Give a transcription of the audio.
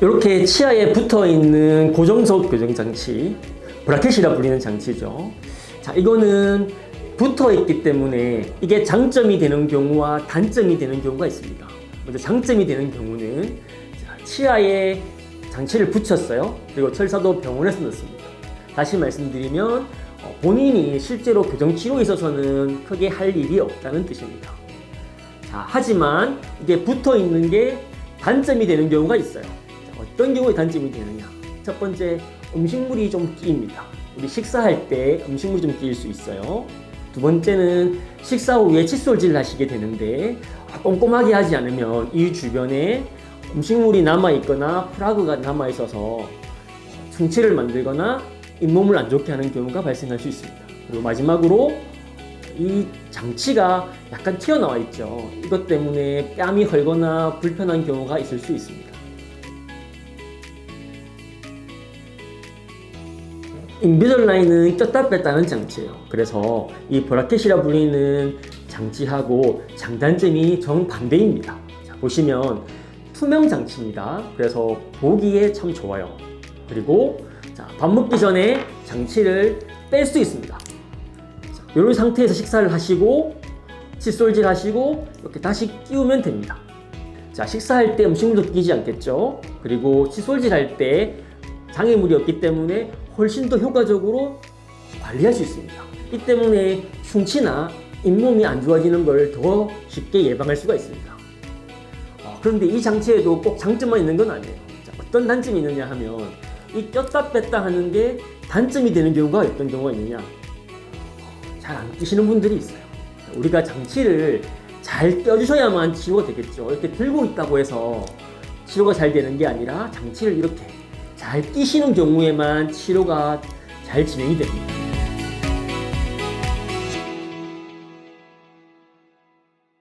이렇게 치아에 붙어 있는 고정석 교정 장치, 브라켓이라 불리는 장치죠. 자, 이거는 붙어 있기 때문에 이게 장점이 되는 경우와 단점이 되는 경우가 있습니다. 먼저 장점이 되는 경우는 자, 치아에 장치를 붙였어요. 그리고 철사도 병원에서 넣습니다. 다시 말씀드리면 어, 본인이 실제로 교정 치료에 있어서는 크게 할 일이 없다는 뜻입니다. 자, 하지만 이게 붙어 있는 게 단점이 되는 경우가 있어요. 자, 어떤 경우에 단점이 되느냐? 첫 번째, 음식물이 좀 끼입니다. 우리 식사할 때 음식물이 좀 끼일 수 있어요. 두 번째는 식사 후에 칫솔질 하시게 되는데 아, 꼼꼼하게 하지 않으면 이 주변에 음식물이 남아 있거나 프라그가 남아 있어서 충치를 만들거나 잇몸을 안 좋게 하는 경우가 발생할 수 있습니다. 그리고 마지막으로 이 장치가 약간 튀어나와 있죠. 이것 때문에 뺨이 헐거나 불편한 경우가 있을 수 있습니다. 인비절라인은 꼈다 뺐다는 장치예요. 그래서 이 브라켓이라 불리는 장치하고 장단점이 정반대입니다. 자, 보시면 투명 장치입니다. 그래서 보기에 참 좋아요. 그리고 자, 밥 먹기 전에 장치를 뺄 수 있습니다. 이런 상태에서 식사를 하시고 칫솔질 하시고 이렇게 다시 끼우면 됩니다. 자, 식사할 때 음식물도 끼지 않겠죠? 그리고 칫솔질 할때 장애물이 없기 때문에 훨씬 더 효과적으로 관리할 수 있습니다. 이 때문에 충치나 잇몸이 안 좋아지는 걸 더 쉽게 예방할 수가 있습니다. 어, 그런데 이 장치에도 꼭 장점만 있는 건 아니에요. 자, 어떤 단점이 있느냐 하면 이 꼈다 뺐다 하는 게 단점이 되는 경우가 어떤 경우가 있느냐? 잘 안 끼시는 분들이 있어요. 우리가 장치를 잘 껴주셔야만 치료가 되겠죠. 이렇게 들고 있다고 해서 치료가 잘 되는 게 아니라 장치를 이렇게 잘 끼시는 경우에만 치료가 잘 진행이 됩니다.